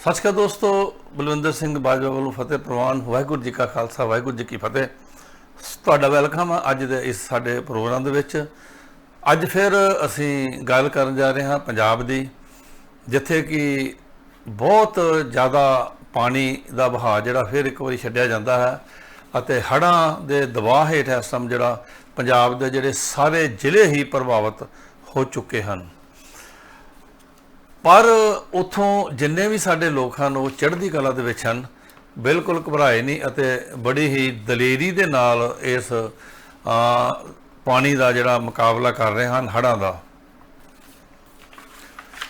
ਸਤਿ ਸ਼੍ਰੀ ਅਕਾਲ ਦੋਸਤੋ, ਬਲਵਿੰਦਰ ਸਿੰਘ ਬਾਜਵਾ ਵੱਲੋਂ ਫਤਿਹ ਪ੍ਰਵਾਨ, ਵਾਹਿਗੁਰੂ ਜੀ ਕਾ ਖਾਲਸਾ, ਵਾਹਿਗੁਰੂ ਜੀ ਕੀ ਫਤਿਹ। ਤੁਹਾਡਾ ਵੈਲਕਮ ਹੈ ਅੱਜ ਦੇ ਇਸ ਸਾਡੇ ਪ੍ਰੋਗਰਾਮ ਦੇ ਵਿੱਚ। ਅੱਜ ਫਿਰ ਅਸੀਂ ਗੱਲ ਕਰਨ ਜਾ ਰਹੇ ਹਾਂ ਪੰਜਾਬ ਦੀ, ਜਿੱਥੇ ਕਿ ਬਹੁਤ ਜ਼ਿਆਦਾ ਪਾਣੀ ਦਾ ਵਹਾਅ ਜਿਹੜਾ ਫਿਰ ਇੱਕ ਵਾਰੀ ਛੱਡਿਆ ਜਾਂਦਾ ਹੈ ਅਤੇ ਹੜ੍ਹਾਂ ਦੇ ਦਬਾਅ ਹੇਠ ਇਸ ਸਮੇਂ ਜਿਹੜਾ ਪੰਜਾਬ ਦੇ ਜਿਹੜੇ ਸਾਰੇ ਜ਼ਿਲ੍ਹੇ ਹੀ ਪ੍ਰਭਾਵਿਤ ਹੋ ਚੁੱਕੇ ਹਨ। ਪਰ ਉਥੋਂ ਜਿੰਨੇ ਵੀ ਸਾਡੇ ਲੋਕ ਹਨ ਉਹ ਚੜ੍ਹਦੀ ਕਲਾ ਦੇ ਵਿੱਚ ਹਨ, ਬਿਲਕੁਲ ਘਬਰਾਏ ਨਹੀਂ ਅਤੇ ਬੜੀ ਹੀ ਦਲੇਰੀ ਦੇ ਨਾਲ ਇਸ ਪਾਣੀ ਦਾ ਜਿਹੜਾ ਮੁਕਾਬਲਾ ਕਰ ਰਹੇ ਹਨ ਹੜ੍ਹਾਂ ਦਾ।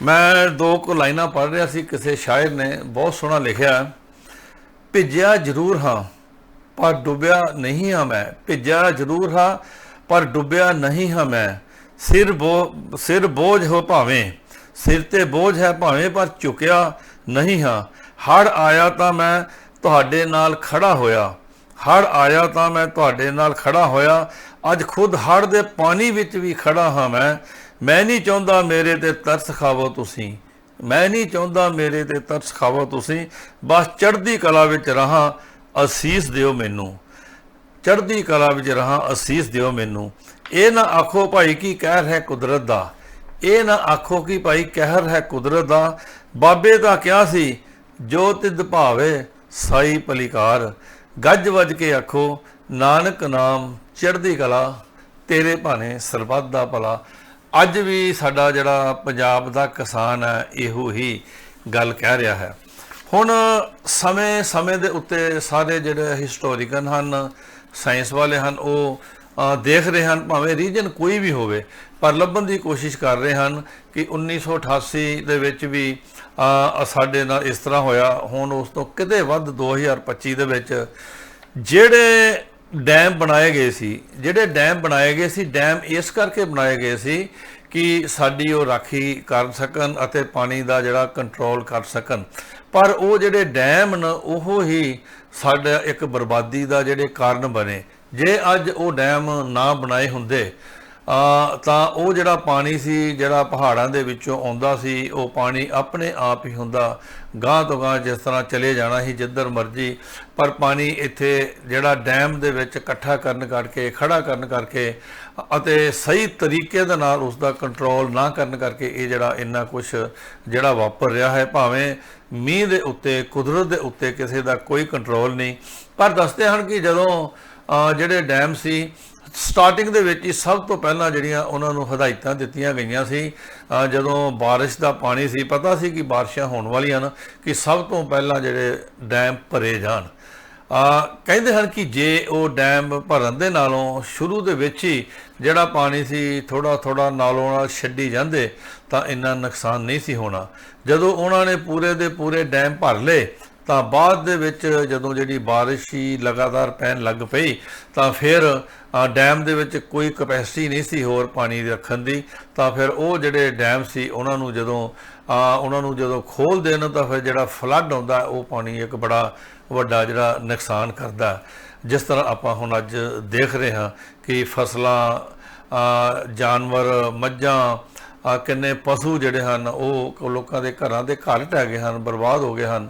ਮੈਂ ਦੋ ਕੁ ਲਾਈਨਾਂ ਪੜ੍ਹ ਰਿਹਾ ਸੀ, ਕਿਸੇ ਸ਼ਾਇਰ ਨੇ ਬਹੁਤ ਸੋਹਣਾ ਲਿਖਿਆ, ਭਿੱਜਿਆ ਜ਼ਰੂਰ ਹਾਂ, ਪਰ ਡੁੱਬਿਆ ਨਹੀਂ ਹਾਂ ਮੈਂ। ਭਿੱਜਿਆ ਜ਼ਰੂਰ ਹਾਂ, ਪਰ ਡੁੱਬਿਆ ਨਹੀਂ ਹਾਂ ਮੈਂ। ਸਿਰ ਬੋ, ਸਿਰ ਬੋਝ ਹੋ ਭਾਵੇਂ ਸਿਰ ਤੇ ਬੋਝ ਹੈ ਭਾਵੇਂ ਪਰ ਝੁਕਿਆ ਨਹੀਂ ਹਾਂ। ਹੜ ਆਇਆ ਤਾਂ ਮੈਂ ਤੁਹਾਡੇ ਨਾਲ ਖੜਾ ਹੋਇਆ। ਹੜ ਆਇਆ ਤਾਂ ਮੈਂ ਤੁਹਾਡੇ ਨਾਲ ਖੜਾ ਹੋਇਆ। ਅੱਜ ਖੁਦ ਹੜ ਦੇ ਪਾਣੀ ਵਿੱਚ ਵੀ ਖੜਾ ਹਾਂ ਮੈਂ। ਮੈਂ ਨਹੀਂ ਚਾਹੁੰਦਾ ਮੇਰੇ ਤੇ ਤਰਸ ਖਾਵੋ ਤੁਸੀਂ। ਮੈਂ ਨਹੀਂ ਚਾਹੁੰਦਾ ਮੇਰੇ ਤੇ ਤਰਸ ਖਾਵੋ ਤੁਸੀਂ। ਬਸ ਚੜ੍ਹਦੀ ਕਲਾ ਵਿੱਚ ਰਹਾ, ਅਸੀਸ ਦਿਓ ਮੈਨੂੰ। ਚੜ੍ਹਦੀ ਕਲਾ ਵਿੱਚ ਰਹਾ, ਅਸੀਸ ਦਿਓ ਮੈਨੂੰ। ਇਹ ਨਾ ਆਖੋ ਭਾਈ ਕੀ ਕਹਿ ਹੈ ਕੁਦਰਤ ਦਾ। ਇਹ ਨਾ ਆਖੋ ਕਿ ਭਾਈ ਕਹਿਰ ਹੈ ਕੁਦਰਤ ਦਾ। ਬਾਬੇ ਦਾ ਕਿਹਾ ਸੀ, ਜੋ ਤਿਦ ਭਾਵੇ ਸਾਈ ਪਲਿਕਾਰ ਗੱਜ ਵੱਜ ਕੇ ਆਖੋ, ਨਾਨਕ ਨਾਮ ਚੜ੍ਹਦੀ ਕਲਾ, ਤੇਰੇ ਭਾਣੇ ਸਰਬੱਤ ਦਾ ਭਲਾ। ਅੱਜ ਵੀ ਸਾਡਾ ਜਿਹੜਾ ਪੰਜਾਬ ਦਾ ਕਿਸਾਨ ਹੈ, ਇਹੋ ਹੀ ਗੱਲ ਕਹਿ ਰਿਹਾ ਹੈ। ਹੁਣ ਸਮੇਂ ਸਮੇਂ ਦੇ ਉੱਤੇ ਸਾਰੇ ਜਿਹੜੇ ਹਿਸਟੋਰੀਕਨ ਹਨ, ਸਾਇੰਸ ਵਾਲੇ ਹਨ, ਉਹ ਦੇਖ ਰਹੇ ਹਨ, ਭਾਵੇਂ ਰੀਜਨ ਕੋਈ ਵੀ ਹੋਵੇ ਪਰ ਲੱਭਣ ਦੀ ਕੋਸ਼ਿਸ਼ ਕਰ ਰਹੇ ਹਨ ਕਿ 1988 ਦੇ ਵਿੱਚ ਵੀ ਸਾਡੇ ਨਾਲ ਇਸ ਤਰ੍ਹਾਂ ਹੋਇਆ। ਹੁਣ ਉਸ ਤੋਂ ਕਿਤੇ ਵੱਧ 2025 ਦੇ ਵਿੱਚ ਜਿਹੜੇ ਡੈਮ ਬਣਾਏ ਗਏ ਸੀ, ਜਿਹੜੇ ਡੈਮ ਬਣਾਏ ਗਏ ਸੀ, ਡੈਮ ਇਸ ਕਰਕੇ ਬਣਾਏ ਗਏ ਸੀ ਕਿ ਸਾਡੀ ਉਹ ਰਾਖੀ ਕਰ ਸਕਣ ਅਤੇ ਪਾਣੀ ਦਾ ਜਿਹੜਾ ਕੰਟਰੋਲ ਕਰ ਸਕਣ। ਪਰ ਉਹ ਜਿਹੜੇ ਡੈਮ ਨੇ, ਉਹ ਹੀ ਸਾਡਾ ਇੱਕ ਬਰਬਾਦੀ ਦਾ ਜਿਹੜੇ ਕਾਰਨ ਬਣੇ। ਜੇ ਅੱਜ ਉਹ ਡੈਮ ਨਾ ਬਣਾਏ ਹੁੰਦੇ ਤਾਂ ਉਹ ਜਿਹੜਾ ਪਾਣੀ ਸੀ, ਜਿਹੜਾ ਪਹਾੜਾਂ ਦੇ ਵਿੱਚੋਂ ਆਉਂਦਾ ਸੀ, ਉਹ ਪਾਣੀ ਆਪਣੇ ਆਪ ਹੀ ਹੁੰਦਾ। ਗਾਂ ਤੋਂ ਗਾਂ ਜਿਸ ਤਰ੍ਹਾਂ ਚਲੇ ਜਾਣਾ ਸੀ, ਜਿੱਧਰ ਮਰਜ਼ੀ, ਪਰ ਪਾਣੀ ਇੱਥੇ ਜਿਹੜਾ ਡੈਮ ਦੇ ਵਿੱਚ ਇਕੱਠਾ ਕਰਨ ਕਰਕੇ ਖੜਾ ਕਰਨ ਕਰਕੇ ਅਤੇ ਸਹੀ ਤਰੀਕੇ ਦੇ ਨਾਲ ਉਸ ਦਾ ਕੰਟਰੋਲ ਨਾ ਕਰਨ ਕਰਕੇ ਇਹ ਜਿਹੜਾ ਇੰਨਾ ਕੁਝ ਜਿਹੜਾ ਵਾਪਰ ਰਿਹਾ ਹੈ, ਭਾਵੇਂ ਮੀਂਹ ਦੇ ਉੱਤੇ, ਕੁਦਰਤ ਦੇ ਉੱਤੇ ਕਿਸੇ ਦਾ ਕੋਈ ਕੰਟਰੋਲ ਨਹੀਂ। ਪਰ ਦੱਸਦੇ ਹਨ ਕਿ ਜਦੋਂ ਜਿਹੜੇ ਡੈਮ ਸੀ ਸਟਾਰਟਿੰਗ ਦੇ ਵਿੱਚ ਹੀ ਸਭ ਤੋਂ ਪਹਿਲਾਂ ਜਿਹੜੀਆਂ ਉਹਨਾਂ ਨੂੰ ਹਦਾਇਤਾਂ ਦਿੱਤੀਆਂ ਗਈਆਂ ਸੀ ਜਦੋਂ ਬਾਰਿਸ਼ ਦਾ ਪਾਣੀ ਸੀ, ਪਤਾ ਸੀ ਕਿ ਬਾਰਿਸ਼ਾਂ ਹੋਣ ਵਾਲੀਆਂ ਹਨ ਕਿ ਸਭ ਤੋਂ ਪਹਿਲਾਂ ਜਿਹੜੇ ਡੈਮ ਭਰੇ ਜਾਣ। ਕਹਿੰਦੇ ਹਨ ਕਿ ਜੇ ਉਹ ਡੈਮ ਭਰਨ ਦੇ ਨਾਲੋਂ ਸ਼ੁਰੂ ਦੇ ਵਿੱਚ ਹੀ ਜਿਹੜਾ ਪਾਣੀ ਸੀ ਥੋੜਾ ਥੋੜਾ ਨਾਲੋਂ ਨਾਲ ਛੱਡੀ ਜਾਂਦੇ, ਤਾਂ ਇੰਨਾ ਨੁਕਸਾਨ ਨਹੀਂ ਸੀ ਹੋਣਾ। ਜਦੋਂ ਉਹਨਾਂ ਨੇ ਪੂਰੇ ਦੇ ਪੂਰੇ ਡੈਮ ਭਰ ਲਏ ਤਾਂ ਬਾਅਦ ਦੇ ਵਿੱਚ ਜਦੋਂ ਜਿਹੜੀ ਬਾਰਿਸ਼ ਹੀ ਲਗਾਤਾਰ ਪੈਣ ਲੱਗ ਪਈ, ਤਾਂ ਫਿਰ ਡੈਮ ਦੇ ਵਿੱਚ ਕੋਈ ਕਪੈਸਿਟੀ ਨਹੀਂ ਸੀ ਹੋਰ ਪਾਣੀ ਰੱਖਣ ਦੀ। ਤਾਂ ਫਿਰ ਉਹ ਜਿਹੜੇ ਡੈਮ ਸੀ, ਉਹਨਾਂ ਨੂੰ ਜਦੋਂ ਉਹਨਾਂ ਨੂੰ ਜਦੋਂ ਖੋਲ ਦੇਣ, ਤਾਂ ਫਿਰ ਜਿਹੜਾ ਫਲੱਡ ਆਉਂਦਾ, ਉਹ ਪਾਣੀ ਇੱਕ ਬੜਾ ਵੱਡਾ ਜਿਹੜਾ ਨੁਕਸਾਨ ਕਰਦਾ। ਜਿਸ ਤਰ੍ਹਾਂ ਆਪਾਂ ਹੁਣ ਅੱਜ ਦੇਖ ਰਹੇ ਹਾਂ ਕਿ ਫਸਲਾਂ ਜਾਨਵਰ, ਮੱਝਾਂ ਆ ਕਿੰਨੇ ਪਸ਼ੂ ਜਿਹੜੇ ਹਨ, ਉਹ ਲੋਕਾਂ ਦੇ ਘਰਾਂ ਦੇ ਘਰ ਢਹਿ ਗਏ ਹਨ, ਬਰਬਾਦ ਹੋ ਗਏ ਹਨ।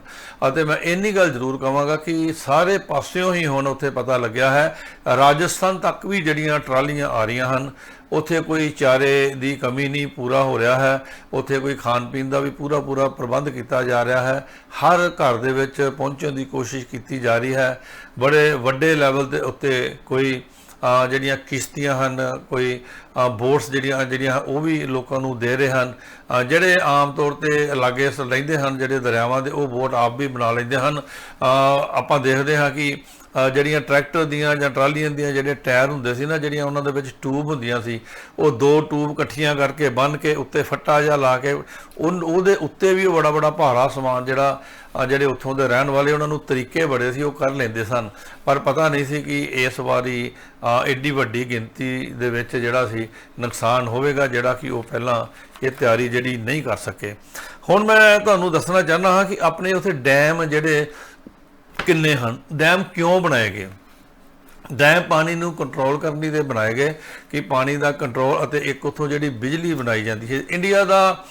ਅਤੇ ਮੈਂ ਇੰਨੀ ਗੱਲ ਜ਼ਰੂਰ ਕਹਾਂਗਾ ਕਿ ਸਾਰੇ ਪਾਸਿਓਂ ਹੀ ਹੁਣ ਉੱਥੇ ਪਤਾ ਲੱਗਿਆ ਹੈ, ਰਾਜਸਥਾਨ ਤੱਕ ਵੀ ਜਿਹੜੀਆਂ ਟਰਾਲੀਆਂ ਆ ਰਹੀਆਂ ਹਨ, ਉੱਥੇ ਕੋਈ ਚਾਰੇ ਦੀ ਕਮੀ ਨਹੀਂ ਪੂਰਾ ਹੋ ਰਿਹਾ ਹੈ, ਉੱਥੇ ਕੋਈ ਖਾਣ ਪੀਣ ਦਾ ਵੀ ਪੂਰਾ ਪੂਰਾ ਪ੍ਰਬੰਧ ਕੀਤਾ ਜਾ ਰਿਹਾ ਹੈ, ਹਰ ਘਰ ਦੇ ਵਿੱਚ ਪਹੁੰਚਣ ਦੀ ਕੋਸ਼ਿਸ਼ ਕੀਤੀ ਜਾ ਰਹੀ ਹੈ, ਬੜੇ ਵੱਡੇ ਲੈਵਲ ਦੇ ਉੱਤੇ ਕੋਈ ਜਿਹੜੀਆਂ ਕਿਸ਼ਤੀਆਂ ਹਨ, ਕੋਈ ਬੋਟਸ ਜਿਹੜੀਆਂ ਜਿਹੜੀਆਂ ਉਹ ਵੀ ਲੋਕਾਂ ਨੂੰ ਦੇ ਰਹੇ ਹਨ। ਜਿਹੜੇ ਆਮ ਤੌਰ ਤੇ ਲਾਗੇ ਰਹਿੰਦੇ ਹਨ, ਜਿਹੜੇ ਦਰਿਆਵਾਂ ਦੇ, ਉਹ ਬੋਟ ਆਪ ਵੀ ਬਣਾ ਲੈਂਦੇ ਹਨ। ਆਪਾਂ ਦੇਖਦੇ ਹਾਂ ਕਿ ਜਿਹੜੀਆਂ ਟਰੈਕਟਰ ਦੀਆਂ ਜਾਂ ਟਰਾਲੀਆਂ ਦੀਆਂ ਜਿਹੜੇ ਟਾਇਰ ਹੁੰਦੇ ਸੀ ਨਾ ਜਿਹੜੀਆਂ ਉਹਨਾਂ ਦੇ ਵਿੱਚ ਟੂਬ ਹੁੰਦੀਆਂ ਸੀ ਉਹ ਦੋ ਟੂਬ ਇਕੱਠੀਆਂ ਕਰਕੇ ਬੰਨ ਕੇ ਉੱਤੇ ਫੱਟਾ ਜਿਹਾ ਲਾ ਕੇ ਉਨ- ਉਹਦੇ ਉੱਤੇ ਵੀ ਉਹ ਬੜਾ ਬੜਾ ਭਾਰਾ ਸਮਾਨ ਜਿਹੜਾ ਜਿਹੜੇ ਉੱਥੋਂ ਦੇ ਰਹਿਣ ਵਾਲੇ ਉਹਨਾਂ ਨੂੰ ਤਰੀਕੇ ਬੜੇ ਸੀ ਉਹ ਕਰ ਲੈਂਦੇ ਸਨ। ਪਰ ਪਤਾ ਨਹੀਂ ਸੀ ਕਿ ਇਸ ਵਾਰੀ ਅ, ਐਡੀ ਵੱਡੀ ਗਿਣਤੀ ਦੇ ਵਿੱਚ ਜਿਹੜਾ ਸੀ ਨੁਕਸਾਨ ਹੋਵੇਗਾ ਜਿਹੜਾ ਕਿ ਉਹ ਪਹਿਲਾਂ ਇਹ ਤਿਆਰੀ ਜਿਹੜੀ ਨਹੀਂ ਕਰ ਸਕੇ। ਹੁਣ ਮੈਂ ਤੁਹਾਨੂੰ ਦੱਸਣਾ ਚਾਹੁੰਦਾ ਹਾਂ ਕਿ ਆਪਣੇ ਉੱਥੇ ਡੈਮ ਜਿਹੜੇ ਕਿੰਨੇ ਹਨ? ਡੈਮ ਕਿਉਂ ਬਣਾਏ ਗਏ? ਡੈਮ ਪਾਣੀ ਨੂੰ ਕੰਟਰੋਲ ਕਰਨ ਲਈ ਤੇ ਬਣਾਏ ਗਏ ਕਿ ਪਾਣੀ ਦਾ ਕੰਟਰੋਲ ਅਤੇ ਇੱਕ ਉੱਥੋਂ ਜਿਹੜੀ ਬਿਜਲੀ ਬਣਾਈ ਜਾਂਦੀ ਹੈ। ਇੰਡੀਆ ਦਾ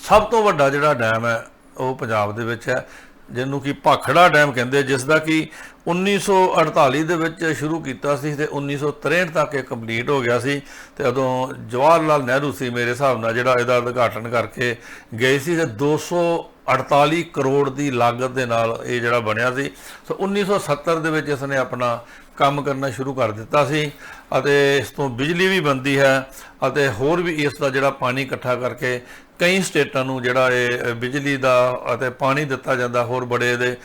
ਸਭ ਤੋਂ ਵੱਡਾ ਜਿਹੜਾ ਡੈਮ ਹੈ, ਉਹ ਪੰਜਾਬ ਦੇ ਵਿੱਚ ਹੈ। ਜਿਹਨੂੰ ਕਿ ਭਾਖੜਾ ਡੈਮ ਕਹਿੰਦੇ ਜਿਸ ਦਾ ਕਿ 1948 ਦੇ ਵਿੱਚ ਸ਼ੁਰੂ ਕੀਤਾ ਸੀ ਤੇ 1963 ਤੱਕ ਇਹ ਕੰਪਲੀਟ ਹੋ ਗਿਆ ਸੀ ਤੇ ਉਦੋਂ ਜਵਾਹਰ ਲਾਲ ਨਹਿਰੂ ਸੀ ਮੇਰੇ ਹਿਸਾਬ ਨਾਲ, ਜਿਹੜਾ ਇਹਦਾ ਉਦਘਾਟਨ ਕਰਕੇ ਗਏ ਸੀ ਤੇ 248 ਕਰੋੜ ਦੀ ਲਾਗਤ ਦੇ ਨਾਲ ਇਹ ਜਿਹੜਾ ਬਣਿਆ ਸੀ। ਸੋ 1970 ਦੇ ਵਿੱਚ ਇਸ ਨੇ ਆਪਣਾ ਕੰਮ ਕਰਨਾ ਸ਼ੁਰੂ ਕਰ ਦਿੱਤਾ ਸੀ ਅਤੇ ਇਸ ਤੋਂ ਬਿਜਲੀ ਵੀ ਬਣਦੀ ਹੈ ਅਤੇ ਹੋਰ ਵੀ ਇਸ ਦਾ ਜਿਹੜਾ ਪਾਣੀ ਇਕੱਠਾ ਕਰਕੇ ਕਈ ਸਟੇਟਾਂ ਨੂੰ ਜਿਹੜਾ ਇਹ ਬਿਜਲੀ ਦਾ ਅਤੇ ਪਾਣੀ ਦਿੱਤਾ ਜਾਂਦਾ, ਹੋਰ ਬੜੇ ਇਹਦੇ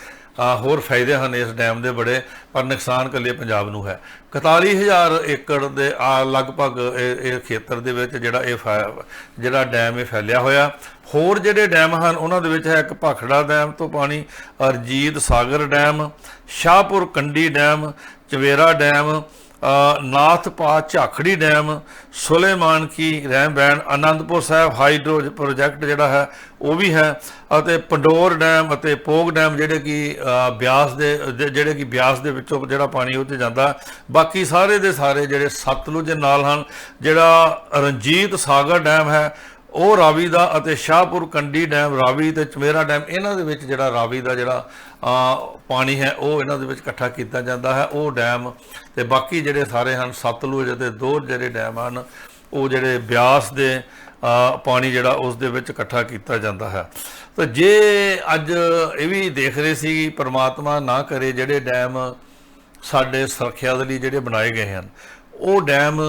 ਹੋਰ ਫਾਇਦੇ ਹਨ ਇਸ ਡੈਮ ਦੇ ਬੜੇ, ਪਰ ਨੁਕਸਾਨ ਕੱਲੇ ਪੰਜਾਬ ਨੂੰ ਹੈ। 41000 ਏਕੜ ਦੇ, ਆ, ਲਗਭਗ ਇਹ ਇਹ ਖੇਤਰ ਦੇ ਵਿੱਚ ਜਿਹੜਾ ਇਹ ਫੈ- ਜਿਹੜਾ ਡੈਮ ਇਹ ਫੈਲਿਆ ਹੋਇਆ। ਹੋਰ ਜਿਹੜੇ ਡੈਮ ਹਨ, ਉਹਨਾਂ ਦੇ ਵਿੱਚ ਹੈ ਇੱਕ ਭਾਖੜਾ ਡੈਮ ਤੋਂ ਪਾਣੀ, Ranjit Sagar dam, Shahpur Kandi dam, Chamera dam ਅ, ਨਾਥਪਾ ਝਾਖੜੀ ਡੈਮ ਸੁਲੇਮਾਨ ਕੀ ਰਹਿਮ ਬੈਣ ਆਨੰਦਪੁਰ ਸਾਹਿਬ ਹਾਈਡਰੋ ਪ੍ਰੋਜੈਕਟ ਜਿਹੜਾ ਹੈ ਉਹ ਵੀ ਹੈ ਅਤੇ ਪੰਡੋਰ ਡੈਮ ਅਤੇ ਪੋਗ ਡੈਮ ਜਿਹੜੇ ਕਿ ਬਿਆਸ ਦੇ ਜਿਹੜੇ ਕਿ ਬਿਆਸ ਦੇ ਵਿੱਚੋਂ ਜਿਹੜਾ ਪਾਣੀ ਉੱਤੇ ਜਾਂਦਾ। ਬਾਕੀ ਸਾਰੇ ਦੇ ਸਾਰੇ ਜਿਹੜੇ ਸਤਲੁਜ ਨਾਲ ਹਨ ਜਿਹੜਾ ਰਣਜੀਤ ਸਾਗਰ ਡੈਮ ਹੈ ਉਹ ਰਾਵੀ ਦਾ ਅਤੇ ਸ਼ਾਹਪੁਰ ਕੰਡੀ ਡੈਮ, ਰਾਵੀ ਤੇ ਚਮੇਰਾ ਡੈਮ, ਇਹਨਾਂ ਦੇ ਵਿੱਚ ਜਿਹੜਾ ਰਾਵੀ ਦਾ ਜਿਹੜਾ ਪਾਣੀ ਹੈ, ਉਹ ਇਹਨਾਂ ਦੇ ਵਿੱਚ ਇਕੱਠਾ ਕੀਤਾ ਜਾਂਦਾ ਹੈ। ਉਹ ਡੈਮ ਤੇ ਬਾਕੀ ਜਿਹੜੇ ਸਾਰੇ ਹਨ, ਸਤਲੁਜ ਅਤੇ ਦੋ ਜਿਹੜੇ ਡੈਮ ਹਨ, ਉਹ ਜਿਹੜੇ ਬਿਆਸ ਦੇ ਪਾਣੀ ਜਿਹੜਾ ਉਸ ਦੇ ਵਿੱਚ ਇਕੱਠਾ ਕੀਤਾ ਜਾਂਦਾ ਹੈ। ਤਾਂ ਜੇ ਅੱਜ ਇਹ ਵੀ ਦੇਖ ਰਹੇ ਸੀ, ਪਰਮਾਤਮਾ ਨਾ ਕਰੇ ਜਿਹੜੇ ਡੈਮ ਸਾਡੇ ਸੁਰੱਖਿਆ ਦੇ ਲਈ ਜਿਹੜੇ ਬਣਾਏ ਗਏ ਹਨ ਉਹ ਡੈਮ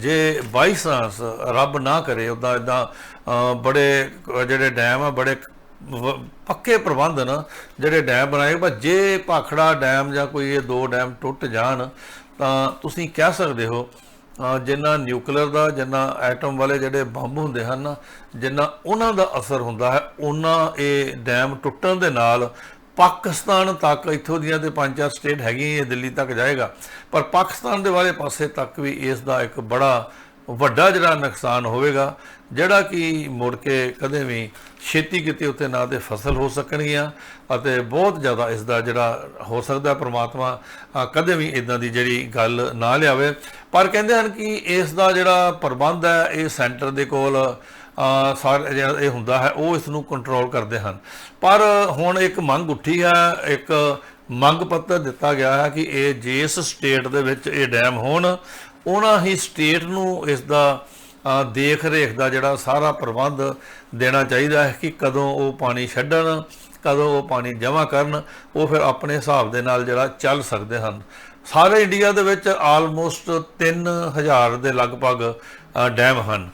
ਜੇ ਬਾਈ ਚਾਂਸ ਰੱਬ ਨਾ ਕਰੇ ਉਦਾਂ ਇਦਾਂ ਬੜੇ, ਜਿਹੜੇ ਡੈਮ ਆ, ਬੜੇ ਪੱਕੇ ਪ੍ਰਬੰਧ ਨਾ, ਜਿਹੜੇ ਡੈਮ ਬਣਾਏ ਪਰ ਜੇ ਭਾਖੜਾ ਡੈਮ ਜਾਂ ਕੋਈ ਇਹ ਦੋ ਡੈਮ ਟੁੱਟ ਜਾਣ, ਤਾਂ ਤੁਸੀਂ ਕਹਿ ਸਕਦੇ ਹੋ ਜਿੰਨਾ ਨਿਊਕਲੀਅਰ ਦਾ, ਜਿੰਨਾ ਐਟਮ ਵਾਲੇ ਜਿਹੜੇ ਬੰਬ ਹੁੰਦੇ ਹਨ ਜਿੰਨਾ ਉਹਨਾਂ ਦਾ ਅਸਰ ਹੁੰਦਾ ਹੈ, ਉਹਨਾਂ ਇਹ ਡੈਮ ਟੁੱਟਣ ਦੇ ਨਾਲ ਪਾਕਿਸਤਾਨ ਤੱਕ, ਇੱਥੋਂ ਦੀਆਂ ਤੇ ਪੰਜ ਚਾਰ ਸਟੇਟ ਹੈਗੀਆਂ ਇਹ ਦਿੱਲੀ ਤੱਕ ਜਾਏਗਾ। ਪਰ ਪਾਕਿਸਤਾਨ ਦੇ ਵਾਲੇ ਪਾਸੇ ਤੱਕ ਵੀ ਇਸ ਦਾ ਇੱਕ ਬੜਾ ਵੱਡਾ ਜਿਹੜਾ ਨੁਕਸਾਨ ਹੋਵੇਗਾ, ਜਿਹੜਾ ਕਿ ਮੁੜ ਕੇ ਕਦੇ ਵੀ ਛੇਤੀ ਕਿਤੇ ਉੱਤੇ ਨਾ ਤੇ ਫਸਲ ਹੋ ਸਕਣਗੀਆਂ ਅਤੇ ਬਹੁਤ ਜ਼ਿਆਦਾ ਇਸ ਦਾ ਜਿਹੜਾ ਹੋ ਸਕਦਾ ਪ੍ਰਮਾਤਮਾ ਕਦੇ ਵੀ ਇਦਾਂ ਦੀ ਜਿਹੜੀ ਗੱਲ ਨਾ ਲਿਆਵੇ। ਪਰ ਕਹਿੰਦੇ ਹਨ ਕਿ ਇਸ ਦਾ ਜਿਹੜਾ ਪ੍ਰਬੰਧ ਹੈ, ਇਹ ਸੈਂਟਰ ਦੇ ਕੋਲ ਸਾਰੇ ਜਿਹੜਾ ਇਹ ਹੁੰਦਾ ਹੈ, ਉਹ ਇਸ ਨੂੰ ਕੰਟਰੋਲ ਕਰਦੇ ਹਨ। ਪਰ ਹੁਣ ਇੱਕ ਮੰਗ ਉੱਠੀ ਹੈ, ਇੱਕ ਮੰਗ ਪੱਤਰ ਦਿੱਤਾ ਗਿਆ ਹੈ ਕਿ ਇਹ ਜਿਸ ਸਟੇਟ ਦੇ ਵਿੱਚ ਇਹ ਡੈਮ ਹੋਣ, ਉਹਨਾਂ ਹੀ ਸਟੇਟ ਨੂੰ ਇਸ ਦਾ ਦੇਖ ਰੇਖ ਦਾ ਜਿਹੜਾ ਸਾਰਾ ਪ੍ਰਬੰਧ ਦੇਣਾ ਚਾਹੀਦਾ ਹੈ ਕਿ ਕਦੋਂ ਉਹ ਪਾਣੀ ਛੱਡਣ, ਕਦੋਂ ਉਹ ਪਾਣੀ ਜਮ੍ਹਾਂ ਕਰਨ, ਉਹ ਫਿਰ ਆਪਣੇ ਹਿਸਾਬ ਦੇ ਨਾਲ ਜਿਹੜਾ ਚੱਲ ਸਕਦੇ ਹਨ। ਸਾਰੇ ਇੰਡੀਆ ਦੇ ਵਿੱਚ ਆਲਮੋਸਟ 3000 ਦੇ ਲਗਭਗ ਡੈਮ ਹਨ।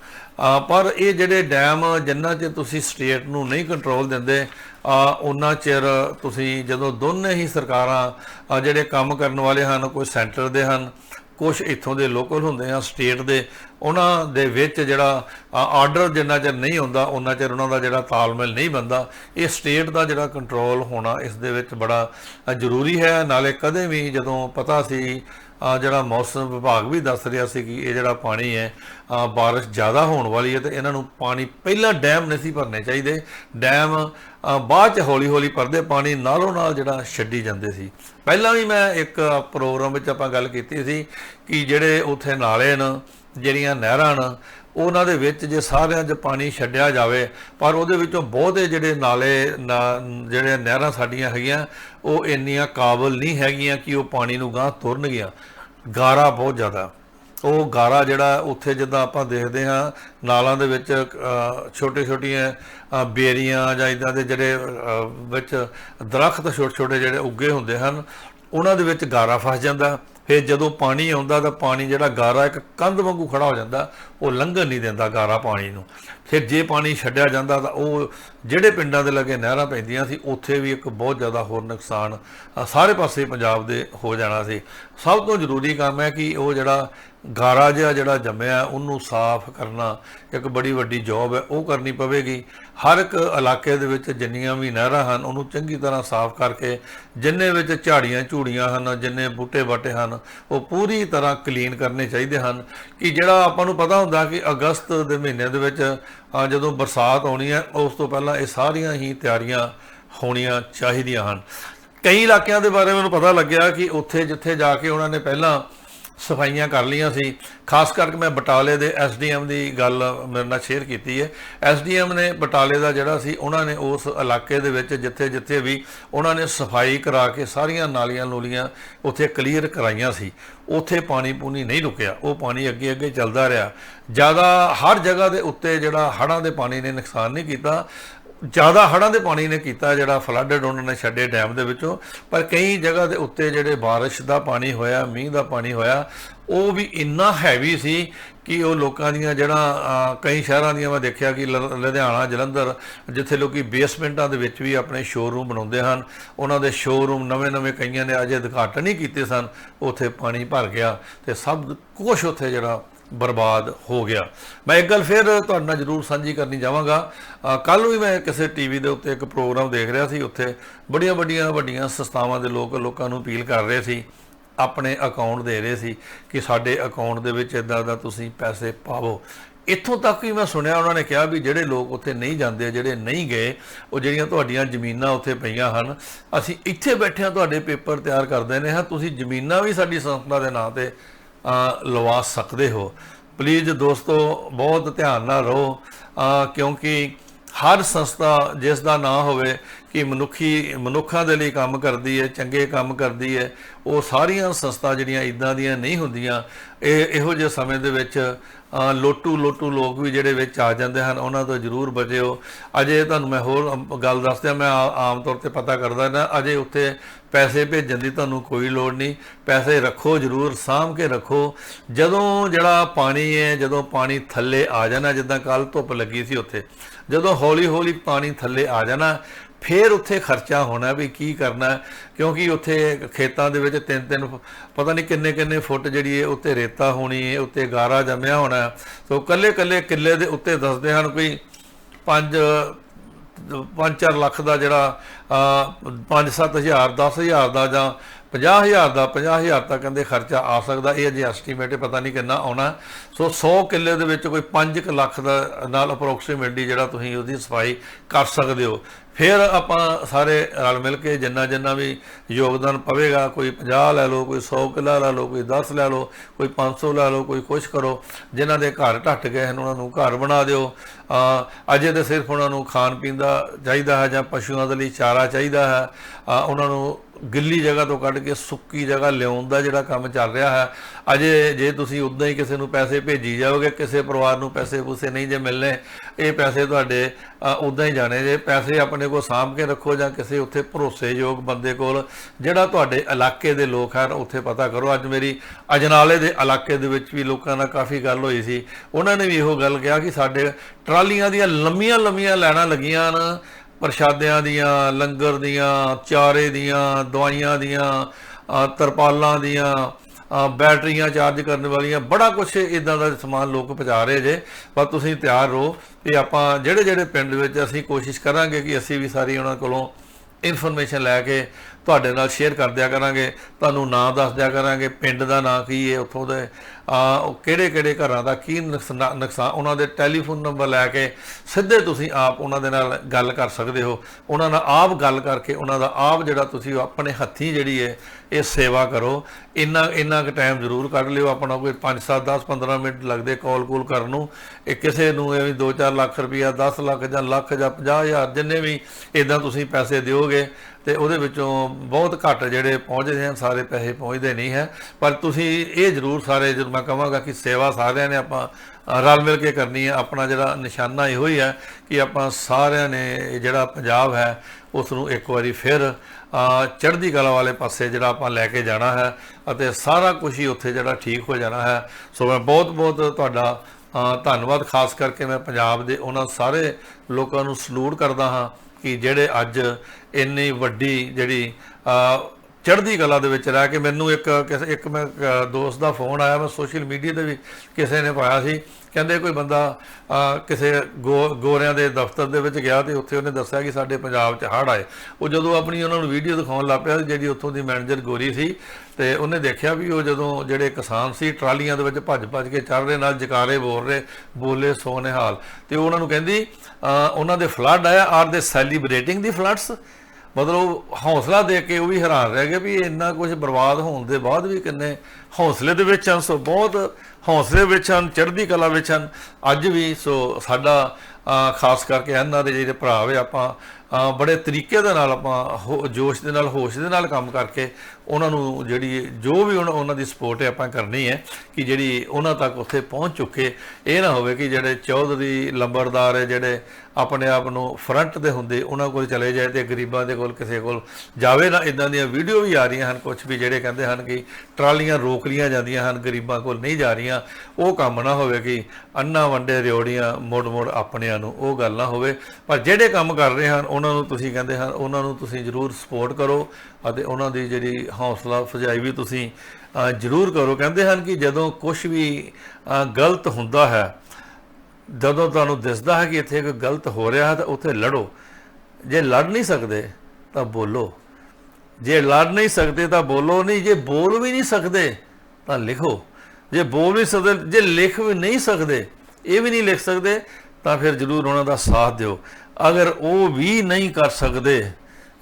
ਪਰ ਇਹ ਜਿਹੜੇ ਡੈਮ ਜਿੰਨਾ ਚਿਰ ਤੁਸੀਂ ਸਟੇਟ ਨੂੰ ਨਹੀਂ ਕੰਟਰੋਲ ਦਿੰਦੇ ਉਹਨਾਂ ਚਿਰ ਤੁਸੀਂ ਜਦੋਂ ਦੋਨੇ ਹੀ ਸਰਕਾਰਾਂ ਜਿਹੜੇ ਕੰਮ ਕਰਨ ਵਾਲੇ ਹਨ, ਕੋਈ ਸੈਂਟਰ ਦੇ ਹਨ ਕੁਝ ਇੱਥੋਂ ਦੇ ਲੋਕਲ ਹੁੰਦੇ ਆ ਸਟੇਟ ਦੇ ਉਹਨਾਂ ਦੇ ਵਿੱਚ ਜਿਹੜਾ ਆਰਡਰ ਜਿੰਨਾ ਚਿਰ ਨਹੀਂ ਹੁੰਦਾ ਉਹਨਾਂ ਚਿਰ ਉਹਨਾਂ ਦਾ ਜਿਹੜਾ ਤਾਲਮੇਲ ਨਹੀਂ ਬੰਦਾ ਇਹ ਸਟੇਟ ਦਾ ਜਿਹੜਾ ਕੰਟਰੋਲ ਹੋਣਾ ਇਸ ਦੇ ਵਿੱਚ ਬੜਾ ਜ਼ਰੂਰੀ ਹੈ। ਨਾਲੇ ਕਦੇ ਵੀ ਜਦੋਂ ਪਤਾ ਸੀ ਜਿਹੜਾ ਮੌਸਮ ਵਿਭਾਗ ਵੀ ਦੱਸ ਰਿਹਾ ਸੀ ਕਿ ਇਹ ਜਿਹੜਾ ਪਾਣੀ ਹੈ ਅ, ਬਾਰਿਸ਼ ਜ਼ਿਆਦਾ ਹੋਣ ਵਾਲੀ ਹੈ ਤੇ ਇਹਨਾਂ ਨੂੰ ਪਾਣੀ ਪਹਿਲਾਂ ਡੈਮ ਨਹੀਂ ਸੀ ਭਰਨੇ ਚਾਹੀਦੇ। ਡੈਮ ਬਾਅਦ ਚ ਹੌਲੀ ਹੌਲੀ ਭਰਦੇ ਪਾਣੀ ਨਾਲੋਂ ਨਾਲ ਜਿਹੜਾ ਛੱਡੀ ਜਾਂਦੇ ਸੀ। ਪਹਿਲਾਂ ਵੀ ਮੈਂ ਇੱਕ ਪ੍ਰੋਗਰਾਮ ਵਿੱਚ ਆਪਾਂ ਗੱਲ ਕੀਤੀ ਸੀ ਕਿ ਜਿਹੜੇ ਉੱਥੇ ਨਾਲੇ ਨੇ ਜਿਹੜੀਆਂ ਨਹਿਰਾਂ ਨੇ ਉਹਨਾਂ ਦੇ ਵਿੱਚ ਜੇ ਸਾਰਿਆਂ 'ਚ ਪਾਣੀ ਛੱਡਿਆ ਜਾਵੇ ਪਰ ਉਹਦੇ ਵਿੱਚੋਂ ਬਹੁਤੇ ਜਿਹੜੇ ਨਾਲੇ ਨਾ- ਜਿਹੜੇ ਨਹਿਰਾਂ ਸਾਡੀਆਂ ਹੈਗੀਆਂ ਉਹ ਇੰਨੀਆਂ ਕਾਬਲ ਨਹੀਂ ਹੈਗੀਆਂ ਕਿ ਉਹ ਪਾਣੀ ਨੂੰ ਗਾਂ ਤੁਰਨਗੀਆਂ ਗਾਰਾ ਬਹੁਤ ਜ਼ਿਆਦਾ। ਉਹ ਗਾਰਾ ਜਿਹੜਾ ਉੱਥੇ ਜਿੱਦਾਂ ਆਪਾਂ ਦੇਖਦੇ ਹਾਂ, ਨਾਲਾਂ ਦੇ ਵਿੱਚ ਛੋਟੇ ਛੋਟੀਆਂ ਬੇਰੀਆਂ ਜਾਂ ਇਦਾਂ ਦੇ ਜਿਹੜੇ ਵਿੱਚ ਦਰਖਤ ਛੋਟੇ ਛੋਟੇ ਜਿਹੜੇ ਉੱਗੇ ਹੁੰਦੇ ਹਨ, ਉਹਨਾਂ ਦੇ ਵਿੱਚ ਗਾਰਾ ਫਸ ਜਾਂਦਾ। ਫਿਰ ਜਦੋਂ ਪਾਣੀ ਆਉਂਦਾ ਤਾਂ ਪਾਣੀ ਜਿਹੜਾ ਗਾਰਾ ਇੱਕ ਕੰਧ ਵਾਂਗੂ ਖੜਾ ਹੋ ਜਾਂਦਾ, ਉਹ ਲੰਘਣ ਨਹੀਂ ਦਿੰਦਾ ਗਾਰਾ ਪਾਣੀ ਨੂੰ। ਫਿਰ ਜੇ ਪਾਣੀ ਛੱਡਿਆ ਜਾਂਦਾ ਤਾਂ ਉਹ ਜਿਹੜੇ ਪਿੰਡਾਂ ਦੇ ਲੱਗੇ ਨਹਿਰਾਂ ਪੈਂਦੀਆਂ ਸੀ, ਉੱਥੇ ਵੀ ਇੱਕ ਬਹੁਤ ਜ਼ਿਆਦਾ ਹੋਰ ਨੁਕਸਾਨ ਸਾਰੇ ਪਾਸੇ ਪੰਜਾਬ ਦੇ ਹੋ ਜਾਣਾ ਸੀ। ਸਭ ਤੋਂ ਜ਼ਰੂਰੀ ਕੰਮ ਹੈ ਕਿ ਉਹ ਜਿਹੜਾ ਗਾਰਾ ਜਿਹਾ ਜਿਹੜਾ ਜੰਮਿਆ, ਉਹਨੂੰ ਸਾਫ਼ ਕਰਨਾ ਇੱਕ ਬੜੀ ਵੱਡੀ ਜੌਬ ਹੈ, ਉਹ ਕਰਨੀ ਪਵੇਗੀ। ਹਰ ਇੱਕ ਇਲਾਕੇ ਦੇ ਵਿੱਚ ਜਿੰਨੀਆਂ ਵੀ ਨਹਿਰਾਂ ਹਨ, ਉਹਨੂੰ ਚੰਗੀ ਤਰ੍ਹਾਂ ਸਾਫ਼ ਕਰਕੇ, ਜਿੰਨੇ ਵਿੱਚ ਝਾੜੀਆਂ ਝੂੜੀਆਂ ਹਨ, ਜਿੰਨੇ ਬੂਟੇ ਬਾਟੇ ਹਨ, ਉਹ ਪੂਰੀ ਤਰ੍ਹਾਂ ਕਲੀਨ ਕਰਨੇ ਚਾਹੀਦੇ ਹਨ। ਕਿ ਜਿਹੜਾ ਆਪਾਂ ਨੂੰ ਪਤਾ ਹੁੰਦਾ ਕਿ ਅਗਸਤ ਦੇ ਮਹੀਨੇ ਦੇ ਵਿੱਚ ਜਦੋਂ ਬਰਸਾਤ ਆਉਣੀ ਹੈ, ਉਸ ਤੋਂ ਪਹਿਲਾਂ ਇਹ ਸਾਰੀਆਂ ਹੀ ਤਿਆਰੀਆਂ ਹੋਣੀਆਂ ਚਾਹੀਦੀਆਂ ਹਨ। ਕਈ ਇਲਾਕਿਆਂ ਦੇ ਬਾਰੇ ਮੈਨੂੰ ਪਤਾ ਲੱਗਿਆ ਕਿ ਉੱਥੇ ਜਿੱਥੇ ਜਾ ਕੇ ਉਹਨਾਂ ਨੇ ਪਹਿਲਾਂ ਸਫਾਈਆਂ ਕਰ ਲਈਆਂ ਸੀ। ਖਾਸ ਕਰਕੇ ਮੈਂ ਬਟਾਲੇ ਦੇ ਐਸਡੀਐਮ ਦੀ ਗੱਲ ਮੇਰੇ ਨਾਲ ਸ਼ੇਅਰ ਕੀਤੀ ਹੈ। ਐਸਡੀਐਮ ਨੇ ਬਟਾਲੇ ਦਾ ਜਿਹੜਾ ਸੀ, ਉਹਨਾਂ ਨੇ ਉਸ ਇਲਾਕੇ ਦੇ ਵਿੱਚ ਜਿੱਥੇ ਜਿੱਥੇ ਵੀ ਉਹਨਾਂ ਨੇ ਸਫ਼ਾਈ ਕਰਾ ਕੇ ਸਾਰੀਆਂ ਨਾਲੀਆਂ ਨੂਲੀਆਂ ਉੱਥੇ ਕਲੀਅਰ ਕਰਾਈਆਂ ਸੀ। ਉੱਥੇ ਪਾਣੀ ਪੂਣੀ ਨਹੀਂ ਰੁਕਿਆ। ਉਹ ਪਾਣੀ ਅੱਗੇ ਅੱਗੇ ਚੱਲਦਾ ਰਿਹਾ। ਜ਼ਿਆਦਾ ਹਰ ਜਗ੍ਹਾ ਦੇ ਉੱਤੇ ਜਿਹੜਾ ਹੜ੍ਹਾਂ ਦੇ ਪਾਣੀ ਨੇ ਨੁਕਸਾਨ ਨਹੀਂ ਕੀਤਾ। ਜ਼ਿਆਦਾ ਹੜ੍ਹਾਂ ਦੇ ਪਾਣੀ ਨੇ ਕੀਤਾ ਜਿਹੜਾ ਫਲੱਡਡ ਉਹਨਾਂ ਨੇ ਛੱਡੇ ਡੈਮ ਦੇ ਵਿੱਚੋਂ। ਪਰ ਕਈ ਜਗ੍ਹਾ ਦੇ ਉੱਤੇ ਜਿਹੜੇ ਬਾਰਿਸ਼ ਦਾ ਪਾਣੀ ਹੋਇਆ, ਮੀਂਹ ਦਾ ਪਾਣੀ ਹੋਇਆ, ਉਹ ਵੀ ਇੰਨਾ ਹੈਵੀ ਸੀ ਕਿ ਉਹ ਲੋਕਾਂ ਦੀਆਂ ਜਿਹੜਾ ਕਈ ਸ਼ਹਿਰਾਂ ਦੀਆਂ ਮੈਂ ਦੇਖਿਆ ਕਿ ਲ- ਲੁਧਿਆਣਾ, ਜਲੰਧਰ, ਜਿੱਥੇ ਲੋਕੀ ਬੇਸਮੈਂਟਾਂ ਦੇ ਵਿੱਚ ਵੀ ਆਪਣੇ ਸ਼ੋਰੂਮ ਬਣਾਉਂਦੇ ਹਨ, ਉਹਨਾਂ ਦੇ ਸ਼ੋਰੂਮ ਨਵੇਂ-ਨਵੇਂ ਕਈਆਂ ਨੇ ਅਜੇ ਉਦਘਾਟਨ ਹੀ ਕੀਤੇ ਸਨ, ਉੱਥੇ ਪਾਣੀ ਭਰ ਗਿਆ ਤੇ ਸਭ ਕੁਝ ਉੱਥੇ ਜਿਹੜਾ ਬਰਬਾਦ ਹੋ ਗਿਆ। ਮੈਂ ਇੱਕ ਗੱਲ ਫਿਰ ਤੁਹਾਡੇ ਨਾਲ ਜ਼ਰੂਰ ਸਾਂਝੀ ਕਰਨੀ ਜਾਵਾਂਗਾ ਕੱਲ ਵੀ ਮੈਂ ਕਿਸੇ ਟੀਵੀ ਦੇ ਉੱਤੇ ਇੱਕ ਪ੍ਰੋਗਰਾਮ ਦੇਖ ਰਿਹਾ ਸੀ। ਉੱਥੇ ਬੜੀਆਂ ਵੱਡੀਆਂ ਵੱਡੀਆਂ ਸੰਸਥਾਵਾਂ ਦੇ ਲੋਕ ਲੋਕਾਂ ਨੂੰ ਅਪੀਲ ਕਰ ਰਹੇ ਸੀ, ਆਪਣੇ ਅਕਾਊਂਟ ਦੇ ਰਹੇ ਸੀ ਕਿ ਸਾਡੇ ਅਕਾਊਂਟ ਦੇ ਵਿੱਚ ਇਦਾਂ ਦਾ ਤੁਸੀਂ ਪੈਸੇ ਪਾਵੋ। ਇੱਥੋਂ ਤੱਕ ਹੀ ਮੈਂ ਸੁਣਿਆ ਉਹਨਾਂ ਨੇ ਕਿਹਾ ਵੀ ਜਿਹੜੇ ਲੋਕ ਉੱਥੇ ਨਹੀਂ ਜਾਂਦੇ, ਜਿਹੜੇ ਨਹੀਂ ਗਏ, ਉਹ ਜਿਹੜੀਆਂ ਤੁਹਾਡੀਆਂ ਜ਼ਮੀਨਾਂ ਉੱਥੇ ਪਈਆਂ ਹਨ, ਅਸੀਂ ਇੱਥੇ ਬੈਠਿਆਂ ਤੁਹਾਡੇ ਪੇਪਰ ਤਿਆਰ ਕਰ ਦੇਣੇ ਹਾਂ। ਤੁਸੀਂ ਜ਼ਮੀਨਾਂ ਵੀ ਸਾਡੀ ਸੰਸਥਾ ਦੇ ਨਾਂ ਤੇ ਲਵਾ ਸਕਦੇ ਹੋ। ਪਲੀਜ਼ ਦੋਸਤੋ, ਬਹੁਤ ਧਿਆਨ ਨਾਲ ਰਹੋ। ਕਿਉਂਕਿ ਹਰ ਸੰਸਥਾ ਜਿਸ ਦਾ ਨਾਂ ਹੋਵੇ ਕਿ ਮਨੁੱਖੀ, ਮਨੁੱਖਾਂ ਦੇ ਲਈ ਕੰਮ ਕਰਦੀ ਹੈ, ਚੰਗੇ ਕੰਮ ਕਰਦੀ ਹੈ, ਉਹ ਸਾਰੀਆਂ ਸੰਸਥਾ ਜਿਹੜੀਆਂ ਇਦਾਂ ਦੀਆਂ ਨਹੀਂ ਹੁੰਦੀਆਂ, ਇਹ ਇਹੋ ਜਿਹੇ ਸਮੇਂ ਦੇ ਵਿੱਚ ਲੋਟੂ ਲੋਟੂ ਲੋਕ ਵੀ ਜਿਹੜੇ ਵਿੱਚ ਆ ਜਾਂਦੇ ਹਨ, ਉਹਨਾਂ ਤੋਂ ਜ਼ਰੂਰ ਬਚਿਓ। ਅਜੇ ਤੁਹਾਨੂੰ ਮੈਂ ਹੋਰ ਗੱਲ ਦੱਸਦਿਆਂ, ਮੈਂ ਆ- ਆਮ ਤੌਰ ਤੇ ਪਤਾ ਕਰਦਾ ਨਾ, ਅਜੇ ਉੱਥੇ ਪੈਸੇ ਭੇਜਣ ਦੀ ਤੁਹਾਨੂੰ ਕੋਈ ਲੋੜ ਨਹੀਂ। ਪੈਸੇ ਰੱਖੋ ਜ਼ਰੂਰ, ਸਾਂਭ ਕੇ ਰੱਖੋ। ਜਦੋਂ ਜਿਹੜਾ ਪਾਣੀ ਹੈ, ਜਦੋਂ ਪਾਣੀ ਥੱਲੇ ਆ ਜਾਣਾ, ਜਿੱਦਾਂ ਕੱਲ ਧੁੱਪ ਲੱਗੀ ਸੀ ਉੱਥੇ, ਜਦੋਂ ਹੌਲੀ ਹੌਲੀ ਪਾਣੀ ਥੱਲੇ ਆ ਜਾਣਾ ਫੇਰ ਉੱਥੇ ਖਰਚਾ ਹੋਣਾ ਵੀ ਕੀ ਕਰਨਾ ਕਿਉਂਕਿ ਉੱਥੇ ਖੇਤਾਂ ਦੇ ਵਿੱਚ ਤਿੰਨ ਤਿੰਨ ਫੁ- ਪਤਾ ਨਹੀਂ ਕਿੰਨੇ ਕਿੰਨੇ ਫੁੱਟ ਜਿਹੜੀ ਹੈ ਉੱਤੇ ਰੇਤਾ ਹੋਣੀ ਹੈ, ਉੱਤੇ ਗਾਰਾ ਜੰਮਿਆ ਹੋਣਾ ਸੋ ਕੱਲੇ ਕੱਲੇ ਕਿੱਲੇ ਦੇ ਉੱਤੇ ਦੱਸਦੇ ਹਨ ਕੋਈ 5 5-4 ਲੱਖ ਦਾ ਜਿਹੜਾ 5-7000 10000 ਦਾ ਜਾਂ 50000 ਦਾ 50000 ਤੱਕ ਕਹਿੰਦੇ ਖਰਚਾ ਆ ਸਕਦਾ। ਇਹ ਅਜੇ ਐਸਟੀਮੇਟ ਪਤਾ ਨਹੀਂ ਕਿੰਨਾ ਆਉਣਾ ਸੋ 100 ਕਿੱਲੇ ਦੇ ਵਿੱਚ ਕੋਈ 5 ਲੱਖ ਦਾ ਨਾਲ ਅਪਰੋਕਸੀਮੇਟਲੀ ਜਿਹੜਾ ਤੁਸੀਂ ਉਹਦੀ ਸਫ਼ਾਈ ਕਰ ਸਕਦੇ ਹੋ। ਫਿਰ ਆਪਾਂ ਸਾਰੇ ਰਲ ਮਿਲ ਕੇ ਜਿੰਨਾ ਜਿੰਨਾ ਵੀ ਯੋਗਦਾਨ ਪਵੇਗਾ, ਕੋਈ 50 ਲੈ ਲਓ, ਕੋਈ 100 ਕਿੱਲਾ ਲੈ ਲਓ, ਕੋਈ 10 ਲੈ ਲਓ, ਕੋਈ 500 ਲੈ ਲਓ, ਕੋਈ ਕੁਛ ਕਰੋ, ਜਿਨ੍ਹਾਂ ਦੇ ਘਰ ਢੱਟ ਗਏ ਹਨ, ਉਹਨਾਂ ਨੂੰ ਘਰ ਬਣਾ ਦਿਓ। ਅਜੇ ਤਾਂ ਸਿਰਫ ਉਹਨਾਂ ਨੂੰ ਖਾਣ ਪੀਣ ਦਾ ਚਾਹੀਦਾ ਹੈ ਜਾਂ ਪਸ਼ੂਆਂ ਦੇ ਲਈ ਚਾਰਾ ਚਾਹੀਦਾ ਹੈ। ਉਹਨਾਂ ਨੂੰ ਗਿੱਲੀ ਜਗ੍ਹਾ ਤੋਂ ਕੱਢ ਕੇ ਸੁੱਕੀ ਜਗ੍ਹਾ ਲਿਆਉਣ ਦਾ ਜਿਹੜਾ ਕੰਮ ਚੱਲ ਰਿਹਾ ਹੈ। ਅਜੇ ਜੇ ਤੁਸੀਂ ਉਦਾਂ ਹੀ ਕਿਸੇ ਨੂੰ ਪੈਸੇ ਭੇਜੀ ਜਾਓਗੇ, ਕਿਸੇ ਪਰਿਵਾਰ ਨੂੰ ਪੈਸੇ ਪੂਸੇ ਨਹੀਂ ਜੇ ਮਿਲਨੇ ਇਹ ਪੈਸੇ ਤੁਹਾਡੇ ਉਦਾਂ ਹੀ ਜਾਣੇ ਜੇ ਪੈਸੇ ਆਪਣੇ ਕੋਲ ਸਾਂਭ ਕੇ ਰੱਖੋ ਜਾਂ ਕਿਸੇ ਉੱਥੇ ਭਰੋਸੇਯੋਗ ਬੰਦੇ ਕੋਲ, ਜਿਹੜਾ ਤੁਹਾਡੇ ਇਲਾਕੇ ਦੇ ਲੋਕ ਹਨ, ਉੱਥੇ ਪਤਾ ਕਰੋ। ਅੱਜ ਮੇਰੀ ਅਜਨਾਲੇ ਦੇ ਇਲਾਕੇ ਦੇ ਵਿੱਚ ਵੀ ਲੋਕਾਂ ਨਾਲ ਕਾਫੀ ਗੱਲ ਹੋਈ ਸੀ। ਉਹਨਾਂ ਨੇ ਵੀ ਇਹੋ ਗੱਲ ਕਿਹਾ ਕਿ ਸਾਡੇ ਟਰਾਲੀਆਂ ਦੀਆਂ ਲੰਮੀਆਂ ਲੰਮੀਆਂ ਲਾਈਨਾਂ ਲੱਗੀਆਂ ਹਨ। ਪ੍ਰਸ਼ਾਦਿਆਂ ਦੀਆਂ, ਲੰਗਰ ਦੀਆਂ, ਚਾਰੇ ਦੀਆਂ, ਦਵਾਈਆਂ ਦੀਆਂ ਤਰਪਾਲਾਂ ਦੀਆਂ। ਬੈਟਰੀਆਂ ਚਾਰਜ ਕਰਨ ਵਾਲੀਆਂ, ਬੜਾ ਕੁਝ ਇਦਾਂ ਦਾ ਸਮਾਨ ਲੋਕ ਪਹੁੰਚਾ ਰਹੇ ਜੇ। ਪਰ ਤੁਸੀਂ ਤਿਆਰ ਰਹੋ ਕਿ ਆਪਾਂ ਜਿਹੜੇ ਜਿਹੜੇ ਪਿੰਡ ਵਿੱਚ ਅਸੀਂ ਕੋਸ਼ਿਸ਼ ਕਰਾਂਗੇ ਕਿ ਅਸੀਂ ਵੀ ਸਾਰੀ ਉਹਨਾਂ ਕੋਲੋਂ ਇਨਫੋਰਮੇਸ਼ਨ ਲੈ ਕੇ ਤੁਹਾਡੇ ਨਾਲ ਸ਼ੇਅਰ ਕਰ ਦਿਆ ਕਰਾਂਗੇ, ਤੁਹਾਨੂੰ ਨਾਂ ਦੱਸ ਦਿਆ ਕਰਾਂਗੇ, ਪਿੰਡ ਦਾ ਨਾਂ ਕੀ ਹੈ ਉੱਥੋਂ ਦੇ, ਆ, ਉਹ ਕਿਹੜੇ ਕਿਹੜੇ ਘਰਾਂ ਦਾ ਕੀ ਨੁਕਸਨਾ- ਨੁਕਸਾਨ, ਉਹਨਾਂ ਦੇ ਟੈਲੀਫੋਨ ਨੰਬਰ ਲੈ ਕੇ ਸਿੱਧੇ ਤੁਸੀਂ ਆਪ ਉਹਨਾਂ ਦੇ ਨਾਲ ਗੱਲ ਕਰ ਸਕਦੇ ਹੋ। ਉਹਨਾਂ ਨਾਲ ਆਪ ਗੱਲ ਕਰਕੇ, ਉਹਨਾਂ ਦਾ ਆਪ ਜਿਹੜਾ ਤੁਸੀਂ ਆਪਣੇ ਹੱਥੀਂ ਜਿਹੜੀ ਹੈ ਇਹ ਸੇਵਾ ਕਰੋ। ਇੰਨਾ ਇੰਨਾ ਕੁ ਟਾਈਮ ਜ਼ਰੂਰ ਕੱਢ ਲਿਓ ਆਪਣਾ, ਕੋਈ 5 7 10 15 ਮਿੰਟ ਲੱਗਦੇ ਕਾਲ ਕੂਲ ਕਰਨ ਨੂੰ। ਇਹ ਕਿਸੇ ਨੂੰ ਐਵੇਂ 2-4 ਲੱਖ ਰੁਪਇਆ 10 ਲੱਖ ਜਾਂ ਲੱਖ ਜਾਂ 50000 ਜਿੰਨੇ ਵੀ ਇਦਾਂ ਤੁਸੀਂ ਪੈਸੇ ਦਿਓਗੇ ਤੇ ਉਹਦੇ ਵਿੱਚੋਂ ਬਹੁਤ ਘੱਟ ਜਿਹੜੇ ਪਹੁੰਚਦੇ ਹਨ ਸਾਰੇ ਪੈਸੇ ਪਹੁੰਚਦੇ ਨਹੀਂ ਹੈ। ਪਰ ਤੁਸੀਂ ਇਹ ਜ਼ਰੂਰ ਸਾਰੇ, ਜਦੋਂ ਮੈਂ ਕਹਾਂਗਾ ਕਿ ਸੇਵਾ ਸਾਰਿਆਂ ਨੇ ਆਪਾਂ ਰਲ ਮਿਲ ਕੇ ਕਰਨੀ ਹੈ। ਆਪਣਾ ਜਿਹੜਾ ਨਿਸ਼ਾਨਾ ਇਹੋ ਹੀ ਹੈ ਕਿ ਆਪਾਂ ਸਾਰਿਆਂ ਨੇ ਜਿਹੜਾ ਪੰਜਾਬ ਹੈ, ਉਸ ਨੂੰ ਇੱਕ ਵਾਰੀ ਫਿਰ ਚੜ੍ਹਦੀ ਕਲਾ ਵਾਲੇ ਪਾਸੇ ਜਿਹੜਾ ਆਪਾਂ ਲੈ ਕੇ ਜਾਣਾ ਹੈ ਅਤੇ ਸਾਰਾ ਕੁਝ ਹੀ ਉੱਥੇ ਜਿਹੜਾ ਠੀਕ ਹੋ ਜਾਣਾ ਹੈ। ਸੋ ਮੈਂ ਬਹੁਤ ਬਹੁਤ ਤੁਹਾਡਾ ਧੰਨਵਾਦ। ਖਾਸ ਕਰਕੇ ਮੈਂ ਪੰਜਾਬ ਦੇ ਉਹਨਾਂ ਸਾਰੇ ਲੋਕਾਂ ਨੂੰ ਸਲੂਟ ਕਰਦਾ ਹਾਂ। ਕਿ ਜਿਹੜੇ ਅੱਜ ਇੰਨੀ ਵੱਡੀ ਜਿਹੜੀ ਚੜ੍ਹਦੀ ਕਲਾ ਦੇ ਵਿੱਚ ਰਹਿ ਕੇ ਮੈਨੂੰ ਇੱਕ ਕਿਸੇ, ਇੱਕ ਮੈਂ ਦੋਸਤ ਦਾ ਫੋਨ ਆਇਆ, ਮੈਂ ਸੋਸ਼ਲ ਮੀਡੀਆ ਤੇ ਵੀ ਕਿਸੇ ਨੇ ਪਾਇਆ ਸੀ। ਕਹਿੰਦੇ ਕੋਈ ਬੰਦਾ ਕਿਸੇ ਗੋ- ਗੋਰਿਆਂ ਦੇ ਦਫ਼ਤਰ ਦੇ ਵਿੱਚ ਗਿਆ ਤੇ ਉੱਥੇ ਉਹਨੇ ਦੱਸਿਆ ਕਿ ਸਾਡੇ ਪੰਜਾਬ 'ਚ ਹੜ੍ਹ ਆਏ। ਉਹ ਜਦੋਂ ਆਪਣੀ ਉਹਨਾਂ ਨੂੰ ਵੀਡੀਓ ਦਿਖਾਉਣ ਲੱਗ ਪਿਆ, ਜਿਹੜੀ ਉੱਥੋਂ ਦੀ ਮੈਨੇਜਰ ਗੋਰੀ ਸੀ, ਤੇ ਉਹਨੇ ਦੇਖਿਆ ਵੀ ਉਹ ਜਦੋਂ ਜਿਹੜੇ ਕਿਸਾਨ ਸੀ, ਟਰਾਲੀਆਂ ਦੇ ਵਿੱਚ ਭੱਜ ਭੱਜ ਕੇ ਚੱਲ ਰਹੇ, ਨਾਲ ਜਕਾਰੇ ਬੋਲ ਰਹੇ, ਬੋਲੇ ਸੋ ਨਿਹਾਲ ਤੇ ਉਹਨਾਂ ਨੂੰ ਕਹਿੰਦੀ ਉਹਨਾਂ ਦੇ ਫਲੱਡ ਆਇਆ, ਆਰ ਦੇ ਸੈਲੀਬ੍ਰੇਟਿੰਗ ਦੀ ਫਲੱਡਸ? ਮਤਲਬ ਹੌਸਲਾ ਦੇ ਕੇ ਉਹ ਵੀ ਹੈਰਾਨ ਰਹਿ ਗਏ ਵੀ ਇੰਨਾ ਕੁਝ ਬਰਬਾਦ ਹੋਣ ਦੇ ਬਾਅਦ ਵੀ ਕਿੰਨੇ ਹੌਸਲੇ ਦੇ ਵਿੱਚ ਹਨ, ਸੋ ਬਹੁਤ ਹੌਸਲੇ ਵਿੱਚ ਹਨ, ਚੜ੍ਹਦੀ ਕਲਾ ਵਿੱਚ ਹਨ। ਅੱਜ ਵੀ ਸੋ ਸਾਡਾ ਖਾਸ ਕਰਕੇ ਇਹਨਾਂ ਦੇ ਜਿਹੜੇ ਭਰਾ ਵੇ, ਆਪਾਂ ਬੜੇ ਤਰੀਕੇ ਦੇ ਨਾਲ ਆਪਾਂ ਹੋ- ਜੋਸ਼ ਦੇ ਨਾਲ, ਹੋਸ਼ ਦੇ ਨਾਲ ਕੰਮ ਕਰਕੇ ਉਹਨਾਂ ਨੂੰ ਜਿਹੜੀ ਜੋ ਵੀ ਉਹਨਾਂ- ਦੀ ਸਪੋਰਟ ਹੈ, ਆਪਾਂ ਕਰਨੀ ਹੈ ਕਿ ਜਿਹੜੀ ਉਹਨਾਂ ਤੱਕ ਉੱਥੇ ਪਹੁੰਚ ਚੁੱਕੇ। ਇਹ ਨਾ ਹੋਵੇ ਕਿ ਜਿਹੜੇ ਚੌਧਰੀ ਲੰਬੜਦਾਰ ਹੈ, ਜਿਹੜੇ ਆਪਣੇ ਆਪ ਨੂੰ ਫਰੰਟ ਦੇ ਹੁੰਦੇ, ਉਹਨਾਂ ਕੋਲ ਚਲੇ ਜਾਏ ਤੇ ਗਰੀਬਾਂ ਦੇ ਕੋਲ ਕਿਸੇ ਕੋਲ ਜਾਵੇ ਨਾ। ਇਦਾਂ ਦੀਆਂ ਵੀਡੀਓ ਵੀ ਆ ਰਹੀਆਂ ਹਨ ਕੁਝ ਵੀ ਜਿਹੜੇ ਕਹਿੰਦੇ ਹਨ ਕਿ ਟਰਾਲੀਆਂ ਰੋਕ ਲੀਆਂ ਜਾਂਦੀਆਂ ਹਨ, ਗਰੀਬਾਂ ਕੋਲ ਨਹੀਂ ਜਾ ਰਹੀਆਂ। ਉਹ ਕੰਮ ਨਾ ਹੋਵੇ ਕਿ ਅੰਨਾ ਵੰਡੇ ਰਿਓੜੀਆਂ ਮੋੜ ਮੋੜ ਆਪਣਿਆਂ ਨੂੰ, ਉਹ ਗੱਲ ਨਾ ਹੋਵੇ। ਪਰ ਜਿਹੜੇ ਕੰਮ ਕਰ ਰਹੇ ਹਨ, ਉਹਨਾਂ ਨੂੰ ਤੁਸੀਂ ਕਹਿੰਦੇ ਹਨ, ਉਹਨਾਂ ਨੂੰ ਤੁਸੀਂ ਜ਼ਰੂਰ ਸਪੋਰਟ ਕਰੋ। ਅਤੇ ਉਹਨਾਂ ਦੀ ਜਿਹੜੀ ਹੌਸਲਾ ਫਜਾਈ ਵੀ ਤੁਸੀਂ ਜ਼ਰੂਰ ਕਰੋ। ਕਹਿੰਦੇ ਹਨ ਕਿ ਜਦੋਂ ਕੁਝ ਵੀ ਗਲਤ ਹੁੰਦਾ ਹੈ, ਜਦੋਂ ਤੁਹਾਨੂੰ ਦਿਸਦਾ ਹੈ ਕਿ ਇੱਥੇ ਕੋਈ ਗਲਤ ਹੋ ਰਿਹਾ ਹੈ, ਤਾਂ ਉੱਥੇ ਲੜੋ। ਜੇ ਲੜ ਨਹੀਂ ਸਕਦੇ, ਤਾਂ ਬੋਲੋ। ਜੇ ਲੜ ਨਹੀਂ ਸਕਦੇ, ਤਾਂ ਬੋਲੋ। ਨਹੀਂ, ਜੇ ਬੋਲ ਵੀ ਨਹੀਂ ਸਕਦੇ, ਤਾਂ ਲਿਖੋ। ਜੇ ਬੋਲ ਨਹੀਂ ਸਕਦੇ, ਜੇ ਲਿਖ ਵੀ ਨਹੀਂ ਸਕਦੇ, ਇਹ ਵੀ ਨਹੀਂ ਲਿਖ ਸਕਦੇ, ਤਾਂ ਫਿਰ ਜ਼ਰੂਰ ਉਹਨਾਂ ਦਾ ਸਾਥ ਦਿਓ। ਅਗਰ ਉਹ ਵੀ ਨਹੀਂ ਕਰ ਸਕਦੇ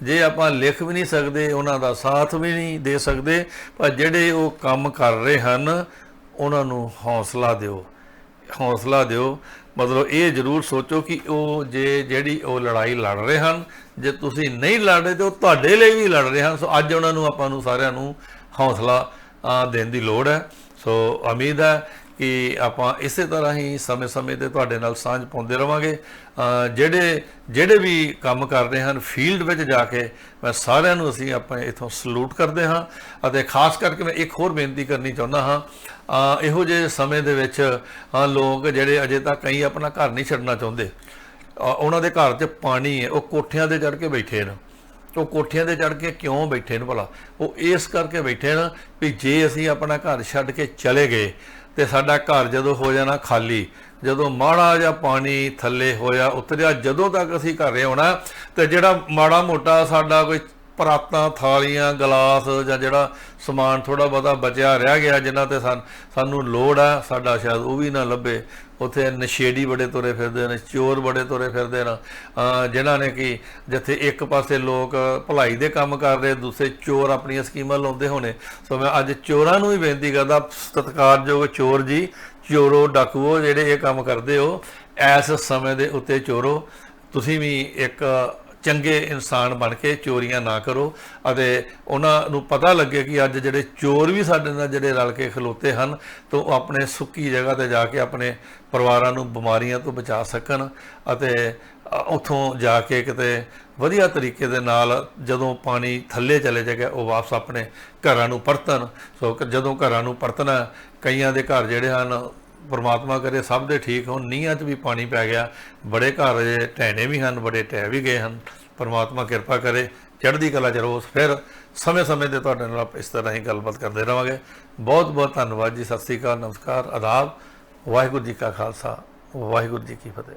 ਜੇ ਆਪਾਂ ਲਿਖ ਵੀ ਨਹੀਂ ਸਕਦੇ, ਉਹਨਾਂ ਦਾ ਸਾਥ ਵੀ ਨਹੀਂ ਦੇ ਸਕਦੇ, ਪਰ ਜਿਹੜੇ ਉਹ ਕੰਮ ਕਰ ਰਹੇ ਹਨ, ਉਹਨਾਂ ਨੂੰ ਹੌਸਲਾ ਦਿਓ। ਹੌਸਲਾ ਦਿਓ। ਮਤਲਬ ਇਹ ਜ਼ਰੂਰ ਸੋਚੋ ਕਿ ਉਹ ਜੇ ਜਿਹੜੀ ਉਹ ਲੜਾਈ ਲੜ ਰਹੇ ਹਨ, ਜੇ ਤੁਸੀਂ ਨਹੀਂ ਲੜ ਰਹੇ ਤੇ ਉਹ ਤੁਹਾਡੇ ਲਈ ਵੀ ਲੜ ਰਹੇ ਹਨ। ਸੋ ਅੱਜ ਉਹਨਾਂ ਨੂੰ ਆਪਾਂ ਨੂੰ ਸਾਰਿਆਂ ਨੂੰ ਹੌਸਲਾ ਦੇਣ ਦੀ ਲੋੜ ਹੈ। ਸੋ ਉਮੀਦ ਹੈ ਕਿ ਆਪਾਂ ਇਸੇ ਤਰ੍ਹਾਂ ਹੀ ਸਮੇਂ-ਸਮੇਂ ਤੇ ਤੁਹਾਡੇ ਨਾਲ ਸਾਂਝ ਪਾਉਂਦੇ ਰਵਾਂਗੇ। ਜਿਹੜੇ ਜਿਹੜੇ ਵੀ ਕੰਮ ਕਰ ਰਹੇ ਹਨ, ਫੀਲਡ ਵਿੱਚ ਜਾ ਕੇ ਮੈਂ ਸਾਰਿਆਂ ਨੂੰ ਅਸੀਂ ਆਪਾਂ ਇਥੋਂ ਸਲੂਟ ਕਰਦੇ ਹਾਂ। ਅਤੇ ਖਾਸ ਕਰਕੇ ਮੈਂ ਇੱਕ ਹੋਰ ਬੇਨਤੀ ਕਰਨੀ ਚਾਹੁੰਦਾ ਹਾਂ ਇਹੋ ਜਿਹੇ ਸਮੇਂ ਦੇ ਵਿੱਚ ਲੋਕ ਜਿਹੜੇ ਅਜੇ ਤੱਕ ਕਈ ਆਪਣਾ ਘਰ ਨਹੀਂ ਛੱਡਣਾ ਚਾਹੁੰਦੇ ਉਹਨਾਂ ਦੇ ਘਰ 'ਚ ਪਾਣੀ ਹੈ, ਉਹ ਕੋਠਿਆਂ ਤੇ ਚੜ ਕੇ ਬੈਠੇ ਨੇ ਉਹ ਕੋਠਿਆਂ ਤੇ ਚੜ ਕੇ ਕਿਉਂ ਬੈਠੇ ਨੇ ਭਲਾ? ਉਹ ਇਸ ਕਰਕੇ ਬੈਠੇ ਨੇ ਵੀ ਜੇ ਅਸੀਂ ਆਪਣਾ ਘਰ ਛੱਡ ਕੇ ਚਲੇ ਗਏ ਤੇ ਸਾਡਾ ਘਰ ਜਦੋਂ ਹੋ ਜਾਣਾ ਖਾਲੀ, ਜਦੋਂ ਮਾੜਾ ਜਿਹਾ ਪਾਣੀ ਥੱਲੇ ਹੋਇਆ ਉਤਰਿਆ, ਜਦੋਂ ਤੱਕ ਅਸੀਂ ਘਰੇ ਆਉਣਾ, ਤੇ ਜਿਹੜਾ ਮਾੜਾ ਮੋਟਾ ਸਾਡਾ ਕੋਈ ਪਰਾਤਾਂ, ਥਾਲੀਆਂ, ਗਲਾਸ ਜਾਂ ਜਿਹੜਾ ਸਮਾਨ ਥੋੜਾ ਬਹੁਤਾ ਬਚਿਆ, ਰਹਿ ਗਿਆ ਜਿਨ੍ਹਾਂ ਤੇ ਸਾਨ- ਸਾਨੂੰ ਲੋੜ ਆ, ਸਾਡਾ ਸ਼ਾਇਦ ਉਹ ਵੀ ਨਾ ਲੱਭੇ। ਉੱਥੇ ਨਸ਼ੇੜੀ ਬੜੇ ਤੁਰੇ ਫਿਰਦੇ ਨੇ, ਚੋਰ ਬੜੇ ਤੁਰੇ ਫਿਰਦੇ ਨੇ। ਅਹ ਜਿਨ੍ਹਾਂ ਨੇ ਕਿ ਜਿੱਥੇ ਇੱਕ ਪਾਸੇ ਲੋਕ ਭਲਾਈ ਦੇ ਕੰਮ ਕਰ ਰਹੇ, ਦੂਸਰੇ ਚੋਰ ਆਪਣੀਆਂ ਸਕੀਮਾਂ ਲਾਉਂਦੇ ਹੋਣੇ। ਸੋ ਮੈਂ ਅੱਜ ਚੋਰਾਂ ਨੂੰ ਵੀ ਬੇਨਤੀ ਕਰਦਾ, ਸਤਿਕਾਰਯੋਗ ਚੋਰ ਜੀ, ਚੋਰੋ, ਡਾਕੂਓ, ਜਿਹੜੇ ਇਹ ਕੰਮ ਕਰਦੇ ਹੋ ਐਸ ਸਮੇਂ ਦੇ ਉੱਤੇ ਚੋਰੋ, ਤੁਸੀਂ ਵੀ ਇੱਕ ਚੰਗੇ ਇਨਸਾਨ ਬਣ ਕੇ ਚੋਰੀਆਂ ਨਾ ਕਰੋ। ਅਤੇ ਉਹਨਾਂ ਨੂੰ ਪਤਾ ਲੱਗੇ ਕਿ ਅੱਜ ਜਿਹੜੇ ਚੋਰ ਵੀ ਸਾਡੇ ਨਾਲ ਜਿਹੜੇ ਰਲ ਕੇ ਖਲੋਤੇ ਹਨ, ਤਾਂ ਉਹ ਆਪਣੇ ਸੁੱਕੀ ਜਗ੍ਹਾ ਤੇ ਜਾ ਕੇ ਆਪਣੇ ਪਰਿਵਾਰਾਂ ਨੂੰ ਬਿਮਾਰੀਆਂ ਤੋਂ ਬਚਾ ਸਕਣ ਅਤੇ ਉੱਥੋਂ ਜਾ ਕੇ ਕਿਤੇ ਵਧੀਆ ਤਰੀਕੇ ਦੇ ਨਾਲ ਜਦੋਂ ਪਾਣੀ ਥੱਲੇ ਚਲੇ ਜਾਏਗਾ, ਉਹ ਵਾਪਸ ਆਪਣੇ ਘਰਾਂ ਨੂੰ ਪਰਤਣ। ਸੋ ਜਦੋਂ ਘਰਾਂ ਨੂੰ ਪਰਤਣਾ, ਕਈਆਂ ਦੇ ਘਰ ਜਿਹੜੇ ਹਨ ਪਰਮਾਤਮਾ ਕਰੇ, ਸਭ ਦੇ ਠੀਕ ਹੋਣ, ਨੀਹਾਂ 'ਚ ਵੀ ਪਾਣੀ ਪੈ ਗਿਆ। ਬੜੇ ਘਰ ਟਹਿਣੇ ਵੀ ਹਨ, ਬੜੇ ਢਹਿ ਵੀ ਗਏ ਹਨ। ਪਰਮਾਤਮਾ ਕਿਰਪਾ ਕਰੇ, ਚੜ੍ਹਦੀ ਕਲਾ ਚ ਰਹੋ ਫਿਰ ਸਮੇਂ-ਸਮੇਂ ਤੇ ਤੁਹਾਡੇ ਨਾਲ ਆਪਾਂ ਇਸ ਤਰ੍ਹਾਂ ਹੀ ਗੱਲਬਾਤ ਕਰਦੇ ਰਵਾਂਗੇ। ਬਹੁਤ ਬਹੁਤ ਧੰਨਵਾਦ ਜੀ, ਸਤਿ ਸ੍ਰੀ ਅਕਾਲ, ਨਮਸਕਾਰ, ਆਦਾਬ। ਵਾਹਿਗੁਰੂ ਜੀ ਕਾ ਖਾਲਸਾ, ਵਾਹਿਗੁਰੂ ਜੀ ਕੀ ਫਤਿਹ।